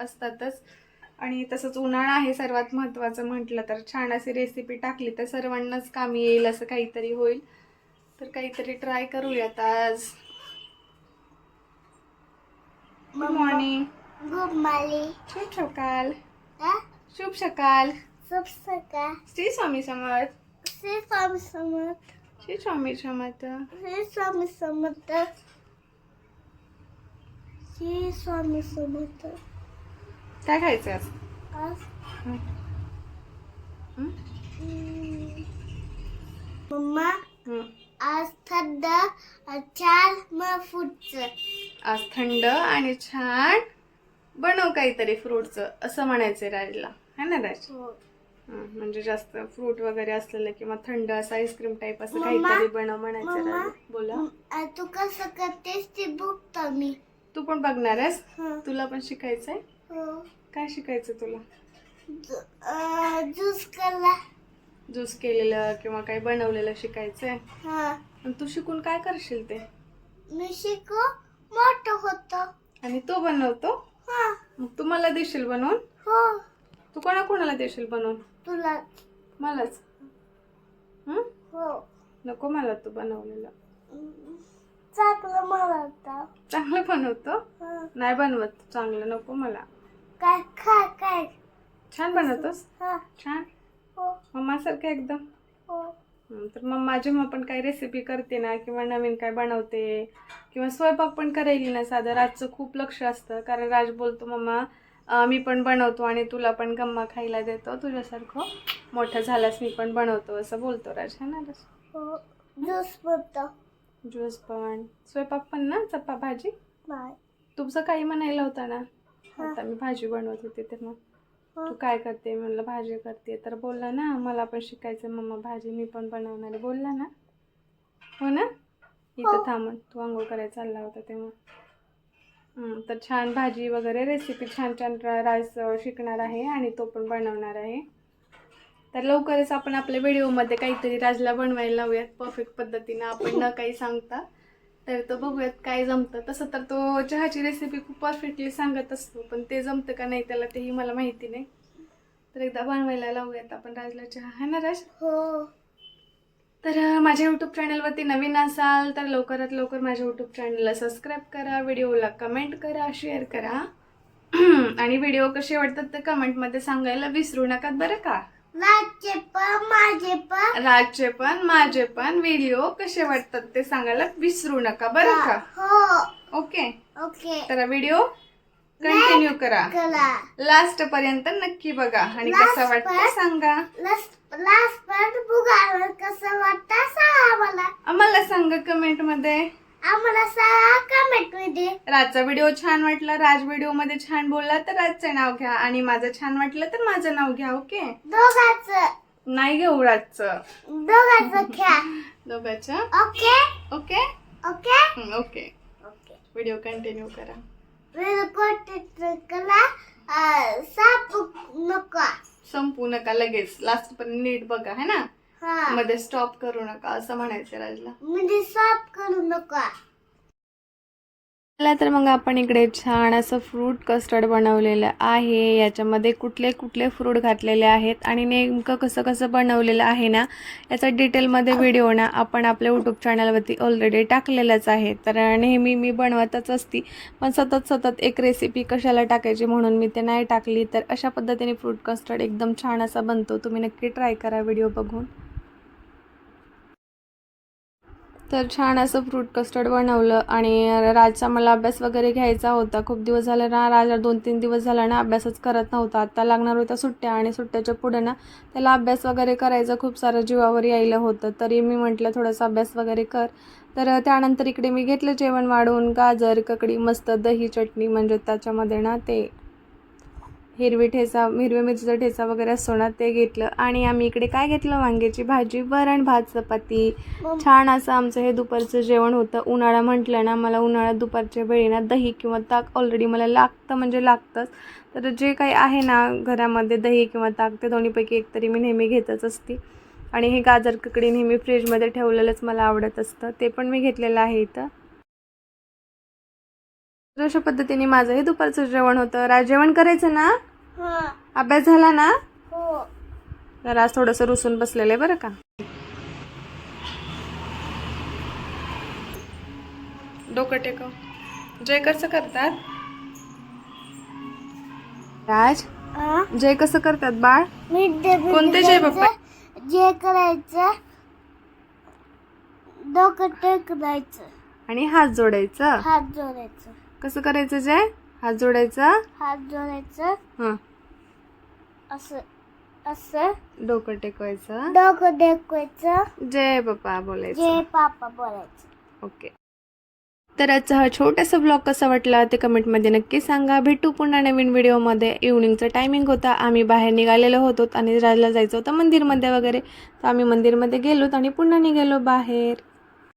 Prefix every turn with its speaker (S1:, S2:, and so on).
S1: असतातच. आणि तसंच उन्हाळा आहे सर्वात महत्त्वाचं म्हटलं तर. छान अशी रेसिपी टाकली तर सर्वांनाच कामी येईल असं काहीतरी होईल. तर काहीतरी ट्राय करूयात आज. गुड मॉर्निंग
S2: गुड मॉर्निंग
S1: शुभ सकाळ
S2: हा?
S1: शुभ सकाळ
S2: शुभ सकाळ.
S1: श्री स्वामी समर्थ.
S2: श्री स्वामी समर्थ.
S1: श्री स्वामी समर्थ.
S2: श्री स्वामी समर्थ. श्री स्वामी समर्थ.
S1: काय खायचं आज?
S2: आज? हम्म, मम्मा. आज थंड छान मग फुटचं
S1: आज थंड आणि छान बनव काहीतरी फ्रूटचं असं म्हणायचंय राजला है ना राज
S2: हो.
S1: म्हणजे जास्त फ्रूट वगैरे असलेलं किंवा थंड असं आईस्क्रीम टाईप असं? काहीतरी बनव म्हणायचं
S2: मम्मा?
S1: बोला.
S2: आ, तू कसं करतेस ते बघतो मी.
S1: तू पण बघणार आहेस. तुला पण शिकायचंय? काय शिकायचं तुला?
S2: ज्यूस कला.
S1: ज्यूस केलेलं किंवा काही बनवलेलं शिकायचंय?
S2: हा.
S1: आणि तू शिकून काय करशील ते?
S2: मी शिकू मोठं होतो.
S1: आणि तो बनवतो?
S2: हा.
S1: मग तू मला देशील बनवून?
S2: हो.
S1: तू कोणा कोणाला देशील बनवून?
S2: तुला.
S1: मलाच? हं?
S2: हो.
S1: नको मला तू बनवलेलं.
S2: चांगलं मला आता
S1: चांगलं बनवतो. नाही बनवत. चांगलं नको मला.
S2: काय खा काय
S1: छान बनवतोस?
S2: हा.
S1: छान.
S2: हो.
S1: मम्मासारखं एकदम.
S2: हो.
S1: हं, तर मम्मा जेव्हा पण काही रेसिपी करते ना किंवा नवीन काय बनवते किंवा स्वयंपाक पण करायली ना साधं. राजचं खूप लक्ष असतं कारण राज बोलतो मम्मा अं, मी पण बनवतो आणि तुला पण गम्मा खायला देतो तुझ्यासारखं मोठं झाल्यास मी पण बनवतो असं बोलतो राज है ना राज?
S2: हो. ज्यूस बनतो
S1: ज्यूस पण. स्वयंपाक पण ना चप्पा भाजी तुमचं काही म्हणायला होता ना. आता मी भाजी बनवत होते तर मग. तू काय करते? म्हणलं भाजी करते. तर बोलला ना मला पण शिकायचं मम्मा भाजी मी पण बनवणार आहे. बोलला ना. हो ना? इथं
S2: हो.
S1: थांबून तू आंघोळ करायला चालला होता तेव्हा. तर छान भाजी वगैरे रेसिपी छान छान राईस शिकणार आहे आणि तो पण बनवणार आहे. तर लवकरच आपण आपल्या व्हिडिओमध्ये काहीतरी राजला बनवायला लावूयात. परफेक्ट पद्धतीनं आपण न काही सांगता. तर तो बघूयात काय जमतं. तसं तर तो चहाची रेसिपी खूप परफेक्टली सांगत असतो पण ते जमतं का नाही त्याला तेही मला माहिती नाही. तर एकदा बनवायला लावूयात आपण राजला चहा है ना राज?
S2: हो.
S1: तर माझ्या यूट्यूब चॅनलवरती नवीन असाल तर लवकरात लवकर माझ्या यूट्यूब चॅनलला सबस्क्राईब करा व्हिडिओला कमेंट करा शेअर करा. आणि व्हिडिओ कसे वाटतात ते कमेंटमध्ये सांगायला विसरू नका बरं का?
S2: माझे पण माझे पण.
S1: राजचे पण माझे पण. व्हिडिओ कसे वाटतात ते सांगायला विसरू नका बरं का?
S2: हो
S1: ओके.
S2: ओके.
S1: तर व्हिडिओ कंटिन्यू करा.
S2: कला
S1: लास्ट पर्यंत नक्की बघा. आणि
S2: Last
S1: कसा वाटतं? सांगा.
S2: लास्ट लास्ट पण. बघायला कसं वाटतं सांगा आम्हाला.
S1: आम्हाला सांगा कमेंटमध्ये.
S2: आम्हाला सांगा कमेंटमध्ये.
S1: राजचा व्हिडिओ छान वाटला. राज व्हिडिओमध्ये छान बोलला तर राजचं नाव घ्या आणि माझं छान वाटलं तर माझं नाव घ्या ओके
S2: दोघांचं.
S1: नाही घेऊ राजचं.
S2: दोघांचं घ्या.
S1: दोघांचं?
S2: Okay
S1: okay
S2: okay
S1: hmm, okay
S2: okay
S1: video continue करा.
S2: वेळ कला साप नका.
S1: संपू नका लगेच. लास्ट पर्यंत नीट बघा है ना? मध्ये स्टॉप करू नका असं म्हणायचं राजला.
S2: म्हणजे साप करू नका.
S1: चला तर मग आपण इकडे छान असं फ्रूट कस्टर्ड बनवलेलं आहे. याच्यामध्ये कुठले कुठले फ्रूट घातलेले आहेत आणि नेमकं कसं कसं बनवलेलं आहे ना याचा डिटेलमध्ये व्हिडिओ ना आपण आपल्या यूट्यूब चॅनलवरती ऑलरेडी टाकलेलाच आहे. तर नेहमी मी बनवतच असती पण सतत सतत एक रेसिपी कशाला टाकायची म्हणून मी ते नाही टाकली. तर अशा पद्धतीने फ्रूट कस्टर्ड एकदम छान असा बनतो. तुम्ही नक्की ट्राय करा व्हिडिओ बघून. तर छान असं फ्रूट कस्टर्ड बनवलं आणि राजचा मला अभ्यास वगैरे घ्यायचा होता. खूप दिवस झाले ना राजा दोन तीन दिवस झाला ना अभ्यासच करत नव्हता. आत्ता लागणार होत्या सुट्ट्या आणि सुट्ट्याच्या पुढे ना त्याला अभ्यास वगैरे करायचं खूप सारं जीवावर यायला होतं. तरी मी म्हटलं थोडासा अभ्यास वगैरे कर. तर त्यानंतर इकडे मी घेतलं जेवण वाढवून गाजर ककडी मस्त दही चटणी म्हणजे त्याच्यामध्ये ना ते हिरवी ठेचा हिरव्या मिरचीचा ठेचा वगैरे असतो ना ते घेतलं. आणि आम्ही इकडे काय घेतलं? वांग्याची भाजी वरण भात चपाती. छान असं आमचं हे दुपारचं जेवण होतं. उन्हाळा म्हटलं ना मला उन्हाळ्यात दुपारच्या वेळी ना दही किंवा ताक ऑलरेडी मला लागतं म्हणजे लागतंच. तर जे काही आहे ना घरामध्ये दही किंवा ताक ते दोन्हीपैकी एक तरी मी नेहमी घेतच असते. आणि हे गाजर ककडी नेहमी फ्रीजमध्ये ठेवलेलंच मला आवडत असतं. ते पण मी घेतलेलं आहे इथं. तर अशा पद्धतीने माझंही दुपारचं जेवण होतं. राज जेवण करायचं ना?
S2: हा
S1: अभ्यास झाला ना?
S2: हो.
S1: तर आज थोडंसं रुसून बसलेलं आहे बरं का? डोकं टेकव. जय कसं करतात? राज? जय कसं करतात बाळ? कोणते जय बाप्पा?
S2: जे करायचं. डोकं टेकवायचं.
S1: आणि हात जोडायचं?
S2: हात जोडायचं.
S1: कसं करायचं जय? हात जोडायचं?
S2: हात जोडायचं.
S1: हां.
S2: असं असं.
S1: डोकं टेकवायचं.
S2: डोकं टेकवायचं.
S1: जय बाप्पा बोलायचं.
S2: जे पापा बोलायचं.
S1: ओके. तर आजचा हा छोटासा ब्लॉग कसा वाटला ते कमेंटमध्ये नक्की सांगा. भेटू पुन्हा नवीन व्हिडिओमध्ये. इव्हनिंगचं टायमिंग होता. आम्ही बाहेर निघालेलो होतो आणि राजला जायचं होतं मंदिरमध्ये वगैरे. तर आम्ही मंदिरमध्ये गेलोत आणि पुन्हा निघालो बाहेर.